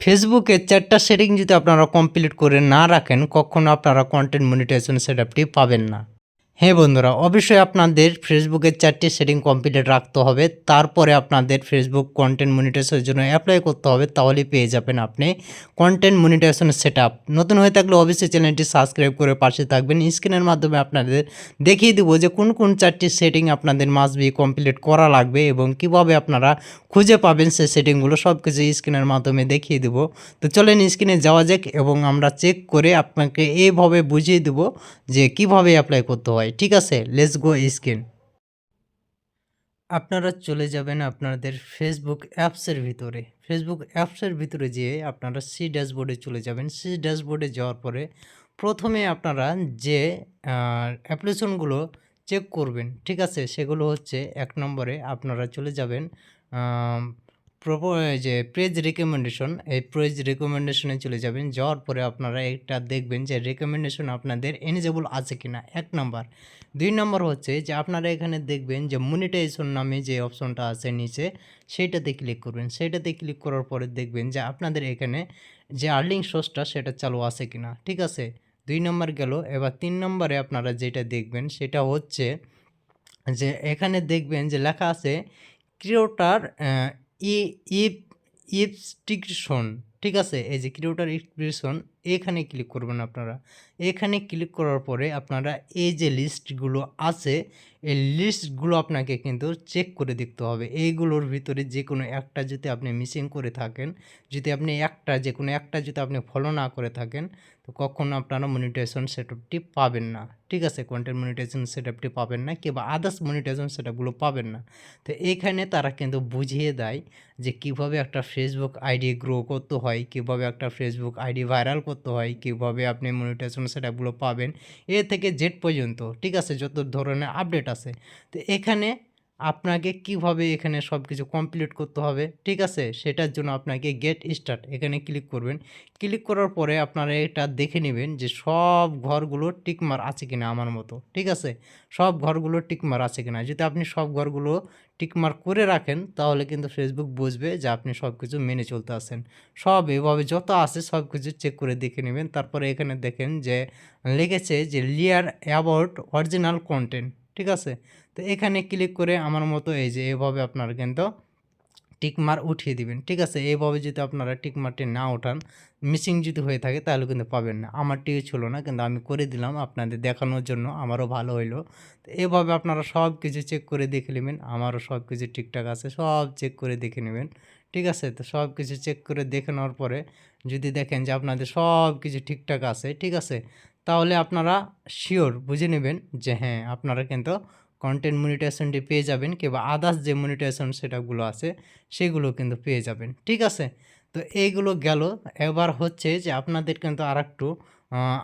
ফেসবুকের চারটা সেটিং যদি আপনারা কমপ্লিট করে না রাখেন কখনও আপনারা কন্টেন্ট মনিটাইজেশন সেটআপটি পাবেন না। হ্যাঁ বন্ধুরা, অবশ্যই আপনাদের ফেসবুকের চারটি সেটিং কমপ্লিট রাখতে হবে। তারপরে আপনাদের ফেসবুক কন্টেন্ট মনিটাইজেশনের জন্য অ্যাপ্লাই করতে হবে, তাহলেই পেয়ে যাবেন আপনি কন্টেন্ট মনিটাইজেশন সেটআপ নতুন হয়ে থাকলে অবশ্যই চ্যানেলটি সাবস্ক্রাইব করে পাশে থাকবেন। স্ক্রিনের মাধ্যমে আপনাদের দেখিয়ে দেবো যে কোন কোন চারটি সেটিং আপনাদের মাস বি কমপ্লিট করা লাগবে এবং কীভাবে আপনারা খুঁজে পাবেন সেই সেটিংগুলো সব কিছু স্ক্রিনের মাধ্যমে দেখিয়ে দেবো। তো চলেন স্ক্রিনে যাওয়া যাক এবং আমরা চেক করে আপনাকে এইভাবে বুঝিয়ে দেবো যে কীভাবে অ্যাপ্লাই করতে হয়। ঠিক আছে লেটস গো স্ক্রিন আপনারা চলে যাবেন আপনাদের ফেসবুক অ্যাপসের ভিতরে। ফেসবুক অ্যাপসের ভিতরে যেয়ে আপনারা সি ড্যাশবোর্ডে চলে যাবেন। সি ড্যাশবোর্ডে যাওয়ার পরে প্রথমে আপনারা যে অ্যাপ্লিকেশনগুলো চেক করবেন, ঠিক আছে, সেগুলো হচ্ছে এক নম্বরে আপনারা চলে যাবেন প্রপ যে পেজ রেকমেন্ডেশন এই পেজ রেকমেন্ডেশনে চলে যাবেন। যাওয়ার পরে আপনারা একটা দেখবেন যে রেকমেন্ডেশন আপনাদের এনিজেবল আছে কি না এক নম্বর। দুই নম্বর হচ্ছে যে আপনারা এখানে দেখবেন যে মনিটাইজেশন নামে যে অপশনটা আছে নিচে সেইটাতে ক্লিক করবেন। সেইটাতে ক্লিক করার পরে দেখবেন যে আপনাদের এখানে যে আর্লিং সোর্সটা সেটা চালু আছে কি না ঠিক আছে? দুই নম্বর গেল। এবার তিন নম্বরে আপনারা যেটা দেখবেন, সেটা হচ্ছে যে এখানে দেখবেন যে লেখা আছে, ক্রিয়েটার ই, ইপ, ইপস্টিকশন, ঠিক আছে? এই যে ক্রিয়েটার ইপস্টিকশন, এখানে ক্লিক করবেন আপনারা। এখানে ক্লিক করার পরে আপনারা এই যে লিস্টগুলো আছে, এই লিস্টগুলো আপনাকে কিন্তু চেক করে দেখতে হবে। এইগুলোর ভিতরে যে কোনো একটা যদি আপনি মিসিং করে থাকেন, যদি আপনি একটা যে কোনো একটা যদি আপনি ফলো না করে থাকেন তো কখনো আপনারা মনিটাইজেশন সেটআপটি পাবেন না। ঠিক আছে? কন্টেন্ট মনিটাইজেশন সেটআপটি পাবেন না কিংবা আদার্স মনিটাইজেশন সেটআপগুলো পাবেন না। তো এইখানে তারা কিন্তু বুঝিয়ে দেয় যে কীভাবে একটা ফেসবুক আইডি গ্রো করতে হয়, কীভাবে একটা ফেসবুক আইডি ভাইরাল করতে হয়, কীভাবে আপনি মনিটাইজেশন সেটআপগুলো পাবেন। এ থেকে জেড পর্যন্ত, ঠিক আছে? যত ধরনের আপডেট আছে। তো এখানে আপনাকে কীভাবে এখানে সব কিছু কমপ্লিট করতে হবে, ঠিক আছে? সেটার জন্য আপনাকে গেট স্টার্ট এখানে ক্লিক করবেন। ক্লিক করার পরে আপনারা এটা দেখে নেবেন যে সব ঘরগুলো টিকমার আছে কিনা আমার মতো, ঠিক আছে? সব ঘরগুলো টিকমার আছে কিনা। যদি আপনি সব ঘরগুলো টিকমার করে রাখেন, তাহলে কিন্তু ফেসবুক বুঝবে যে আপনি সব কিছু মেনে চলতে আসেন সব এভাবে যত আছে সব কিছু চেক করে দেখে নেবেন। তারপরে এখানে দেখেন যে লিখেছে যে লিয়ার অ্যাবাউট অরিজিনাল কন্টেন্ট ঠিক আছে? তো এখানে ক্লিক করে আমার মতো এই যে এভাবে আপনারা কিন্তু টিকমার উঠিয়ে দিবেন, ঠিক আছে? এইভাবে যদি আপনারা টিকমারটি না ওঠান মিসিং যদি হয়ে থাকে তাহলে কিন্তু পাবেন না। আমারটিও ছিল না, কিন্তু আমি করে দিলাম আপনাদের দেখানোর জন্য, আমারও ভালো হইল। তো এভাবে আপনারা সব কিছু চেক করে দেখে নেবেন, আমারও সব কিছু ঠিকঠাক আছে, সব চেক করে দেখে নেবেন, ঠিক আছে? তো সব কিছু চেক করে দেখে নেওয়ার পরে যদি দেখেন যে আপনাদের সব কিছু ঠিকঠাক আছে, ঠিক আছে? তাহলে আপনারা শিওর বুঝে নেবেন যে হ্যাঁ আপনারা কিন্তু কন্টেন্ট মনিটাইজেশনটি পেয়ে যাবেন কিংবা আদার্স যে মনিটাইজেশন সেটাগুলো আছে, সেগুলো কিন্তু পেয়ে যাবেন। ঠিক আছে? তো এইগুলো গেল। এবার হচ্ছে যে আপনাদের কিন্তু আর একটু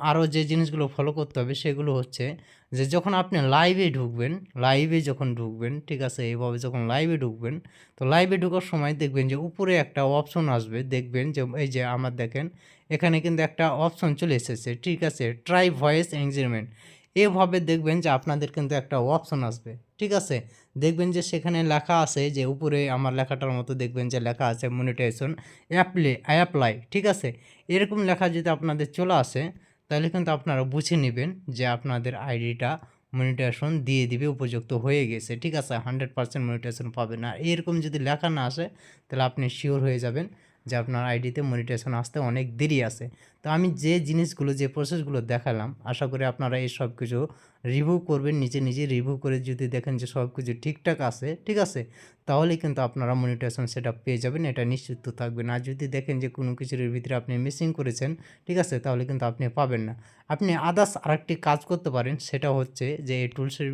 আরও যে জিনিসগুলো ফলো করতে হবে সেগুলো হচ্ছে যে যখন আপনি লাইভে ঢুকবেন লাইভে যখন ঢুকবেন, ঠিক আছে এইভাবে যখন লাইভে ঢুকবেন, তো লাইভে ঢুকার সময় দেখবেন যে উপরে একটা অপশন আসবে, দেখবেন যে এই যে আমার দেখেন, এখানে কিন্তু একটা অপশন চলে এসেছে, ঠিক আছে ট্রাই ভয়েস এঙ্গেজমেন্ট এভাবে দেখবেন যে আপনাদের কিন্তু একটা অপশন আসবে। ঠিক আছে? দেখবেন যে সেখানে লেখা আছে যে উপরে আমার লেখাটার মতো দেখবেন যে লেখা আছে মনিটাইজেশন অ্যাপ্লে অ্যাপ্লাই ঠিক আছে? এরকম লেখা যদি আপনাদের চলে আসে, তাহলে কিন্তু আপনারা বুঝে নেবেন যে আপনাদের আইডিটা মনিটাইজেশন দিয়ে দিবে, উপযুক্ত হয়ে গেছে, ঠিক আছে? হান্ড্রেড পার্সেন্ট মনিটাইজেশন পাবে না এরকম যদি লেখা না আসে, তাহলে আপনি শিওর হয়ে যাবেন যে আপনার আইডিতে মনিটাইজেশন আসতে অনেক দেরি আছে। তো আমি যে জিনিসগুলো, যে প্রসেসগুলো দেখালাম, আশা করি আপনারা এই সব কিছু রিভিউ করবেন, নিজে নিজে রিভিউ করে যদি দেখেন যে সব কিছু ঠিকঠাক আছে, ঠিক আছে, তাহলে কিন্তু আপনারা মনিটাইজেশন সেটা পেয়ে যাবেন, এটা নিশ্চিত থাকবেন আর যদি দেখেন যে কোনো কিছুর ভিতরে আপনি মিসিং করেছেন, ঠিক আছে, তাহলে কিন্তু আপনি পাবেন না। আপনি আদার্স আরেকটি কাজ করতে পারেন, সেটা হচ্ছে যে এই টুলসের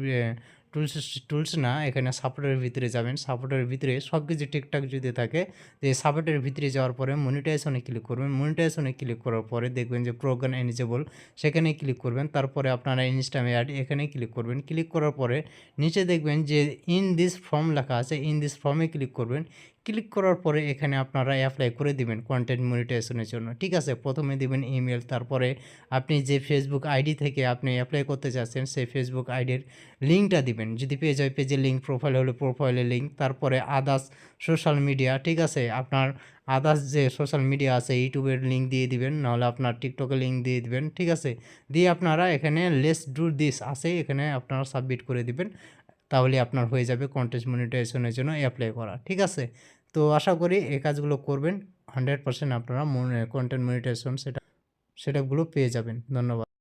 টুলস টুলস না, এখানে সাপোর্টের ভিতরে যাবেন। সাপোর্টের ভিতরে সব কিছু ঠিকঠাক যদি থাকে, যে সাপোর্টের ভিতরে যাওয়ার পরে মনিটাইজেশনে ক্লিক করবেন। মনিটাইজেশনে ক্লিক করার পরে দেখবেন যে প্রোগ্রাম এনিজেবল সেখানে ক্লিক করবেন। তারপরে আপনারা ইনস্টাম অ্যাড এখানে ক্লিক করবেন। ক্লিক করার পরে নিচে দেখবেন যে ইন দিস ফর্ম লেখা আছে। ইন দিস ফর্মে ক্লিক করবেন। ক্লিক করার পরে এখানে আপনারা অ্যাপ্লাই করে দিবেন কন্টেন্ট মনিটাইজেশনের জন্য। ঠিক আছে? প্রথমে দিবেন ইমেল তারপরে আপনি যে ফেসবুক আইডি থেকে আপনি অ্যাপ্লাই করতে চাচ্ছেন সেই ফেসবুক আইডির লিঙ্কটা দিবেন। যদি পেজ হয় পেজের লিঙ্ক প্রোফাইল হলে প্রোফাইলের লিঙ্ক তারপরে আদার্স সোশ্যাল মিডিয়া ঠিক আছে? আপনার আদার্স যে সোশ্যাল মিডিয়া আছে ইউটিউবের লিঙ্ক দিয়ে দিবেন, নাহলে আপনার টিকটকের লিঙ্ক দিয়ে দিবেন, ঠিক আছে? দিয়ে আপনারা এখানে লেস ডু দিস আছে, এখানে আপনারা সাবমিট করে দিবেন। তাহলে আপনার হয়ে যাবে কন্টেন্ট মনিটাইজেশনের জন্য অ্যাপ্লাই করা, ঠিক আছে? তো আশা করি এই কাজগুলো করবেন হান্ড্রেড পার্সেন্ট আপনারা কন্টেন্ট মনিটাইজেশন সেটা সেটাগুলো পেয়ে যাবেন, ধন্যবাদ।